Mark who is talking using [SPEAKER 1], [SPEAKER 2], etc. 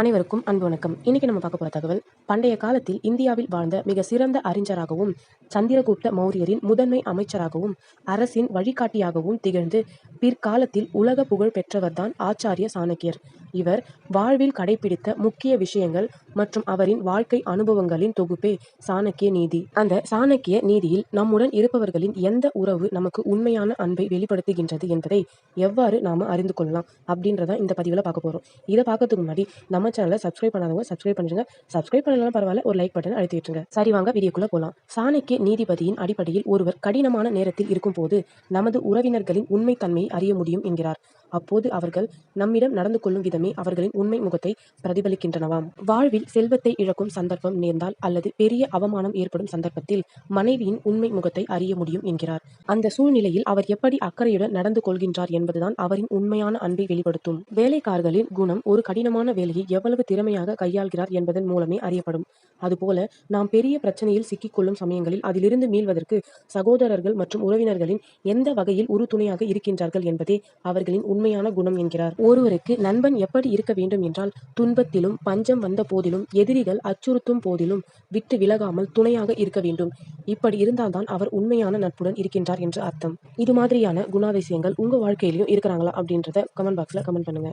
[SPEAKER 1] அனைவருக்கும் அன்பு வணக்கம். இன்னைக்கு நம்ம பார்க்க போற தகவல் பண்டைய காலத்தில் இந்தியாவில் வாழ்ந்த மிக சிறந்த அறிஞராகவும் சந்திரகுப்த மௌரியரின் முதன்மை அமைச்சராகவும் அரசின் வழிகாட்டியாகவும் திகழ்ந்து பிற்காலத்தில் உலக புகழ் பெற்றவர்தான் ஆச்சாரிய சாணக்கியர். இவர் வாழ்வில் கடைபிடித்த முக்கிய விஷயங்கள் மற்றும் அவரின் வாழ்க்கை அனுபவங்களின் தொகுப்பே சாணக்கிய நீதி. அந்த சாணக்கிய நீதியில் நம்முடன் இருப்பவர்களின் எந்த உறவு நமக்கு உண்மையான அன்பை வெளிப்படுத்துகின்றது என்பதை எவ்வாறு நாம அறிந்து கொள்ளலாம் அப்படின்றத இந்த பதிவில் பார்க்க போறோம். இதை பார்க்கறதுக்கு முன்னாடி நம்ம சேனலை சப்ஸ்கிரைப் பண்ணாதவங்க சப்ஸ்கிரைப் பண்ணிடுங்க சப்ஸ்கிரைப் பண்ணலாம் பரவாயில்ல ஒரு லைக் பட்டன் அழுத்தி விட்டுருங்க. சரி வாங்க வீடியோக்குள்ள போலாம். சாணக்கிய நீதிபதியின் அடிப்படையில் ஒருவர் கடினமான நேரத்தில் இருக்கும்போது நமது உறவினர்களின் உண்மை தன்மையை அறிய முடியும் என்கிறார். அப்போது அவர்கள் நம்மிடம் நடந்து கொள்ளும் விதமே அவர்களின் உண்மை முகத்தை பிரதிபலிக்கின்றனவாம். வாழ்வில் செல்வத்தை இழக்கும் சந்தர்ப்பம் நேர்ந்தால் அல்லது பெரிய அவமானம் ஏற்படும் சந்தர்ப்பத்தில் மனைவியின் உண்மை முகத்தை அறிய முடியும் என்கிறார். அந்த சூழ்நிலையில் அவர் எப்படி அக்கறையுடன் நடந்து கொள்கின்றார் என்பதுதான் அவரின் உண்மையான அன்பை வெளிப்படுத்தும். வேலைக்காரர்களின் குணம் ஒரு கடினமான வேலையை எவ்வளவு திறமையாக கையாள்கிறார் என்பதன் மூலமே அறியப்படும். அதுபோல நாம் பெரிய பிரச்சனையில் சிக்கிக்கொள்ளும் சமயங்களில் அதிலிருந்து மீள்வதற்கு சகோதரர்கள் மற்றும் உறவினர்களின் எந்த வகையில் உறுதுணையாக இருக்கின்றார்கள் என்பதே அவர்களின் உண்மை உண்மையான குணம் என்கிறார். ஒருவருக்கு நண்பன் எப்படி இருக்க வேண்டும் என்றால் துன்பத்திலும் பஞ்சம் வந்த போதிலும் எதிரிகள் அச்சுறுத்தும் போதிலும் விட்டு விலகாமல் துணையாக இருக்க வேண்டும். இப்படி இருந்தால்தான் அவர் உண்மையான நட்புடன் இருக்கின்றார் என்று அர்த்தம். இது மாதிரியான குணாதிசயங்கள் உங்க வாழ்க்கையிலும் இருக்கிறாங்களா அப்படின்றத கமெண்ட் பாக்ஸ்ல கமெண்ட் பண்ணுங்க.